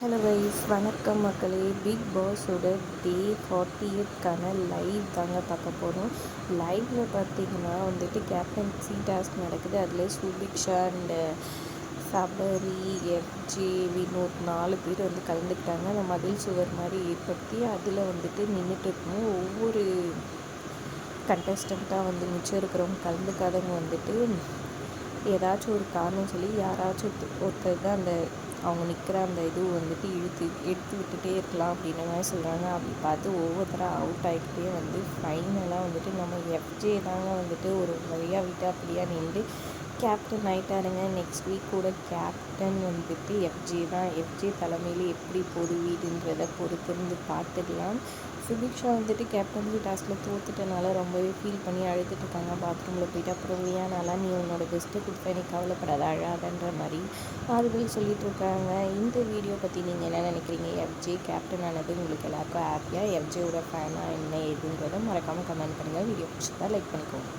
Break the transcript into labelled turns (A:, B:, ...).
A: Hello வைஸ் வணக்கம் மக்களே. பிக் பாஸோட டே ஃபார்ட்டி எய்ட்கான லைவ் தாங்க பார்க்க போகிறோம் லைவில் பார்த்தீங்கன்னா வந்துட்டு கேப்டன்சி டாஸ்க் நடக்குது. அதில் சுபிக்ஷா அண்டு சபரி எஃப்ஜே வினோத் நாலு பேர் வந்து கலந்துக்கிட்டாங்க. அந்த மதில் சுவர் மாதிரி ஏற்படுத்தி அதில் வந்துட்டு நின்றுட்டு இருக்கணும் ஒவ்வொரு கண்டஸ்டண்ட்டாக வந்து மிச்சம் இருக்கிறவங்க கலந்துக்காதவங்க வந்துட்டு ஏதாச்சும் ஒரு காரணம் சொல்லி யாராச்சும் ஒருத்தர் தான் அந்த அவங்க நிற்கிற அந்த இது வந்துட்டு இழுத்து எடுத்து விட்டுட்டே இருக்கலாம் அப்படின்ற மாதிரி சொல்கிறாங்க அப்படி பார்த்து ஒவ்வொருத்தராக அவுட் ஆகிக்கிட்டே வந்து ஃபைனலாக வந்துட்டு நம்ம எஃப்ஜே தாங்க வந்துட்டு ஒரு வழியாக விட்டு அப்படியாக நின்று கேப்டன் ஆகிட்டாருங்க நெக்ஸ்ட் வீக் கூட கேப்டன் வந்துட்டு எஃப்ஜே தான். எஃப்ஜே தலைமையில் எப்படி போகுது வீடுன்றதை பொறுத்திருந்து பார்த்துக்கலாம். சுபிக்ஷா வந்துட்டு கேப்டன்சி டாஸ்கில் தோத்துட்டனால ரொம்பவே ஃபீல் பண்ணி அழுதுட்டு இருக்காங்க. பாத்ரூமில் போயிட்டு அப்புறம் வியானாலாம் நீ உன்னோட பெஸ்ட்டை கொடுத்த நீ கவலைப்படாத அழாதன்ற மாதிரி ஆறுதல் சொல்லிட்டு இருக்காங்க. இந்த வீடியோ பற்றி நீங்கள் என்ன நினைக்கிறீங்க? எஃப்ஜே கேப்டன் ஆனது உங்களுக்கு எல்லாருக்கும் ஹாப்பியாக எஃப்ஜேவோட ஃபேனாக என்ன ஏதுன்றதை மறக்காமல் கமெண்ட் பண்ணுங்கள் வீடியோ தான் லைக் பண்ணிக்கோங்க.